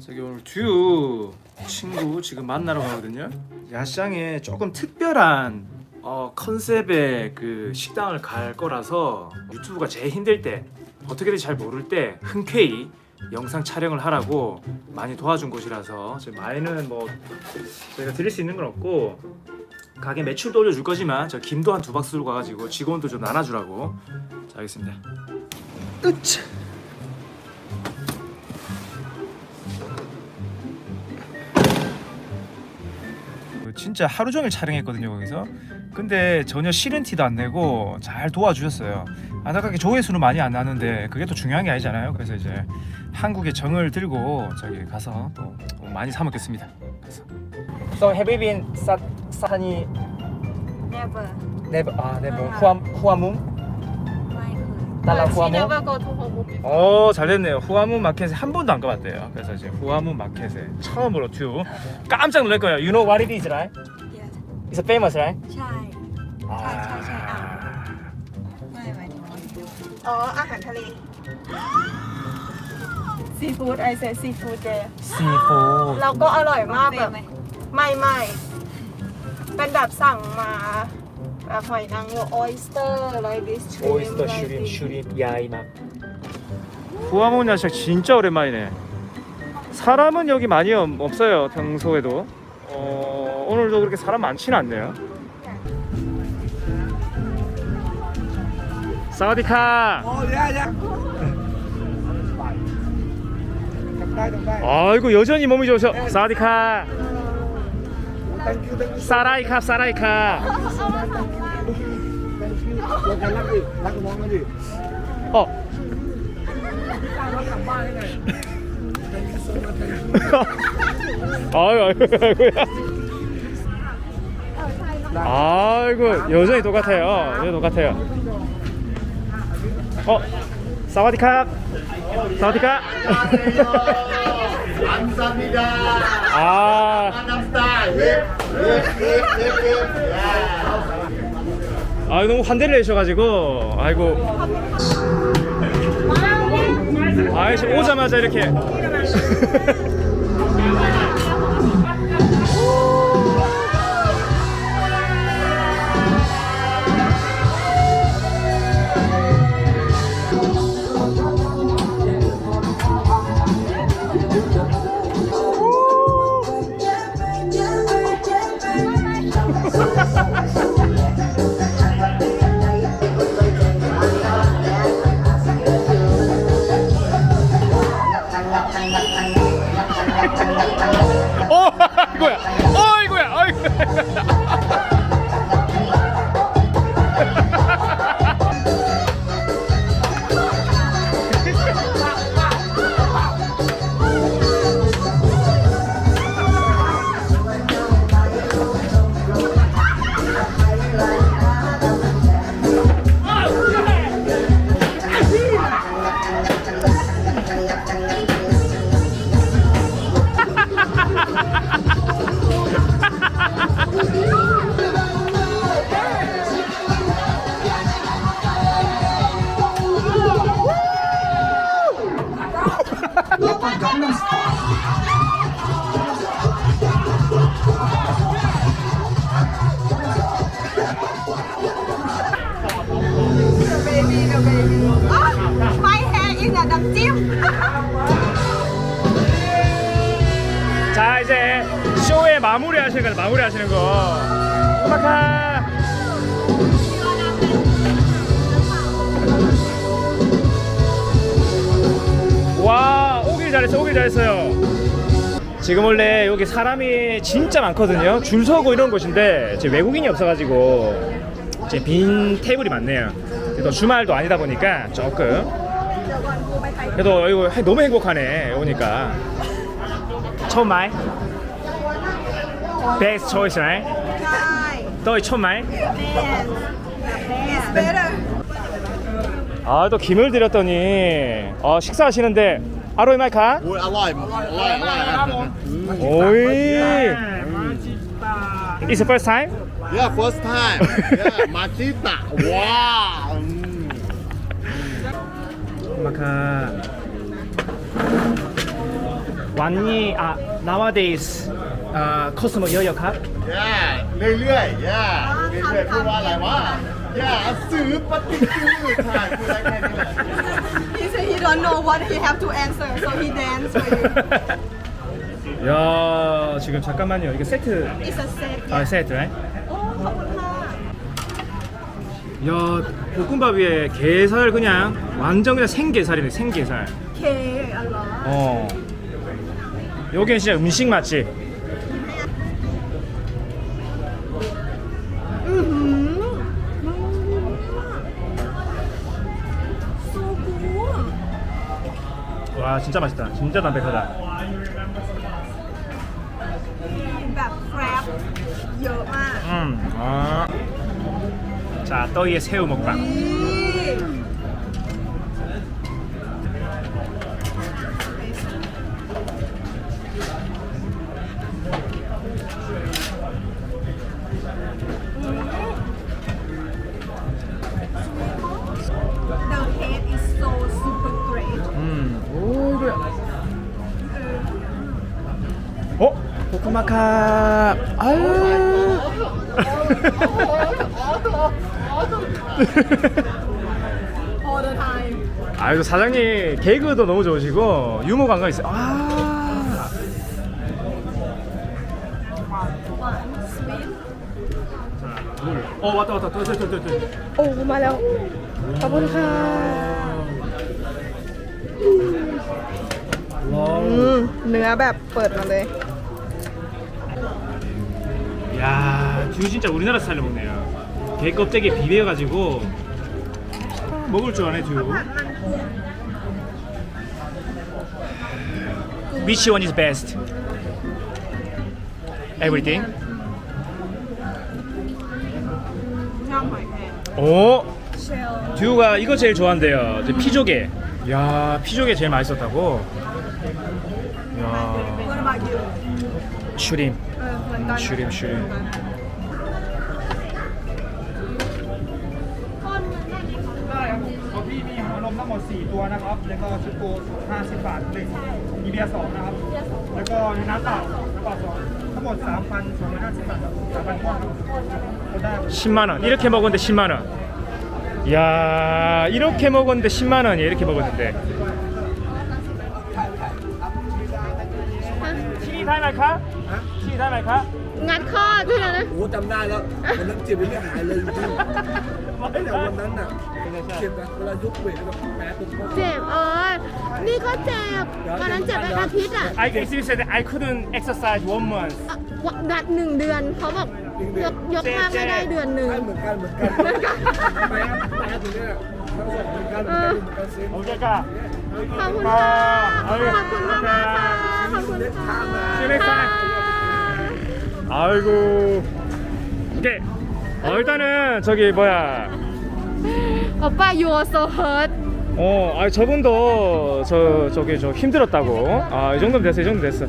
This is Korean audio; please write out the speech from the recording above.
저기 오늘 듀 친구 지금 만나러 가거든요. 야시장에 조금 특별한 어, 컨셉의 그 식당을 갈 거라서 유튜브가 제일 힘들 때 어떻게 될지 잘 모를 때 흔쾌히 영상 촬영을 하라고 많이 도와준 곳이라서 제 마이는 뭐 저희가 드릴 수 있는 건 없고 가게 매출도 올려줄 거지만 저 김도 한 두 박스 들고 가가지고 직원도 좀 나눠주라고 자 알겠습니다. 으차. 진짜 하루 종일 촬영했거든요 거기서. 근데 전혀 싫은 티도 안 내고 잘 도와주셨어요. 안타깝게 조회수는 많이 안 나는데 그게 또 중요한 게 아니잖아요. 그래서 이제 한국의 정을 들고 저기 가서 또 많이 사 먹겠습니다. 그래서. So have you been 사, 사니 Never. 네버 아네 달라 She 후아문 never go to Hong Kong before. 어 잘됐네요 후아문 마켓에 한 번도 안 가봤대요 그래서 이제 후아문 마켓에 처음으로 튜 깜짝 놀랄 거예요 You know what it is right? Yes. It's famous right? ใช่ 아. ใช่ใช่ใช่อ่ะไม่หมายถึงว่าอ๋ออาหารทะเล Seafood I say seafood there Seafood แล้วก็อร่อยมากแบบไม่ไม่เป็นแบบสั่งมา แบบหอยนางรม oyster like this shrimp 오이스터 like 슈림 this. 슈림 야이막 후아문 야식 진짜 오랜만이네 사람은 여기 많이 없- 없어요 평소에도 어, 오늘도 그렇게 사람 많지는 않네요 사와디카 โอ้ยยะจำได้จำได้ 아이고 여전히 몸이 좋으셔 사와디카 사라이카 사라이카 thank you เราจะรักดิรักน้องกันดิ 어 เรากลับบ้านให้ไง thank you so much thank you 아유 아이고 아이고 여전히 똑같아요 여전히 똑같아요 어 사와디캅 사와디캅 감사합니다. 아, 남스타 힙, 힙, 힙, 힙, 힙. 아 너무 환대를 해주셔가지고. 아이고. 아이 지금 오자마자 이렇게 이거야 자 이제 쇼의 마무리 하시는 거 마무리 하시는 거. 음악하. 와 오길 잘했어 오길 잘했어요. 지금 원래 여기 사람이 진짜 많거든요. 줄 서고 이런 곳인데 지금 외국인이 없어가지고 이제 빈 테이블이 많네요. 그래도 주말도 아니다 보니까 조금. 그래도 이거 해- 너무 행복하네 오니까 초말. Best choice, right? 또 초말. 아, 또 김을 드렸더니 어, 식사하시는데 아로이 말카? We're alive. Alive, alive. 오이. It's the first time? Yeah, first time. Yeah, Matita. Wow. 마카. 완니 아 nowadays 아 커스터머 여역합 ย่าเรื่อยๆย่าเรื่อยๆพูดว่าอะไรวะย่าซื้อปฏิซื้อถ่ายคืออะไรแค่นี้แหละ He said he don't know what he have to answer so he dance for you 야 지금 잠깐만요 이게 세트 It's a set 아 세트 right? โอ้ขอบคุณค่ะ 야 볶음밥 위에 게살 그냥 완전 그냥 생게살이네 생게살 เคอร่อย 어 여기는 진짜 음식 맛집. 와 진짜 맛있다. 진짜 담백하다. 음. 아. 자, 떠이의 새우 먹방. 마카 아유 all the time 아이고 사장님 개그도 너무 좋으시고 유머 감각 있어요 아. 물. 어 왔다 왔다 또, 또, 또, 또, 또. โอ้มาแล้ว ขอบคุณค่ะ 와우. เนื้อแบบเปิดมาเลย 야, 귤 진짜 우리나라에서 살려 먹네요. 게 껍데기 비벼가지고 먹을 줄 아네 듀. Which one Everything. 오, 듀가 이거 제일 좋아한대요. 피조개. 야, 피조개 제일 맛있었다고. 야, What about you 슈림. เออเหมือนกัน 슈림, 슈림. ได้ครับของพี่มีหัวนมทั้งหมด 4 ตัวนะครับ แล้วก็ชุดโก50 บาทเลยมีเบียร์สองนะครับ แล้วก็มีน้ำเปล่าน้ำเปล่าสองทั้งหมด 3,250 บาทครับ3,000ก้อนครับก็ได้ 10만 원. 이렇게 먹었는데 10만 원. 야, 이렇게 먹었는데 10만 원이야. 이렇게 먹었는데. 티니 ชี้ได้ไหมครับงัดข้อด้วยนโอ้โหจำได้แล้ววันนั้นเจ็บไปเรื่องหายเลยจริงๆไม่แต่วันนั้นน่ะเจ็บนะเวลายกเวทแล้วแบบแพ้ตุ้มเจ็บเออ นี่ก็เจ็บตอนนั้นเจ็บเป็นอาทิตย์อะ I actually said I couldn't exercise one month วัดัดหนึ่งเดือนเขาบอกยกยกมากไม่ได้เดือนหนึ่งเหมือนกันเหมือนกันเหอนกัน แพ้แพ้ถึงเนี่ยทั้งสอเหมือนเหมือนกันเหมืเซ็โอเคค่ะ ขอบคุณค่ะ ขอบคุณมากๆค่ะ ขอบคุณค่ะช่อเล็กค่ะ 아이고 오케이 어, 일단은 저기 뭐야 오빠 you also hurt 어, 아 저분도 저 저기 저 힘들었다고. 아, 이 정도면 됐어, 이 정도 됐어.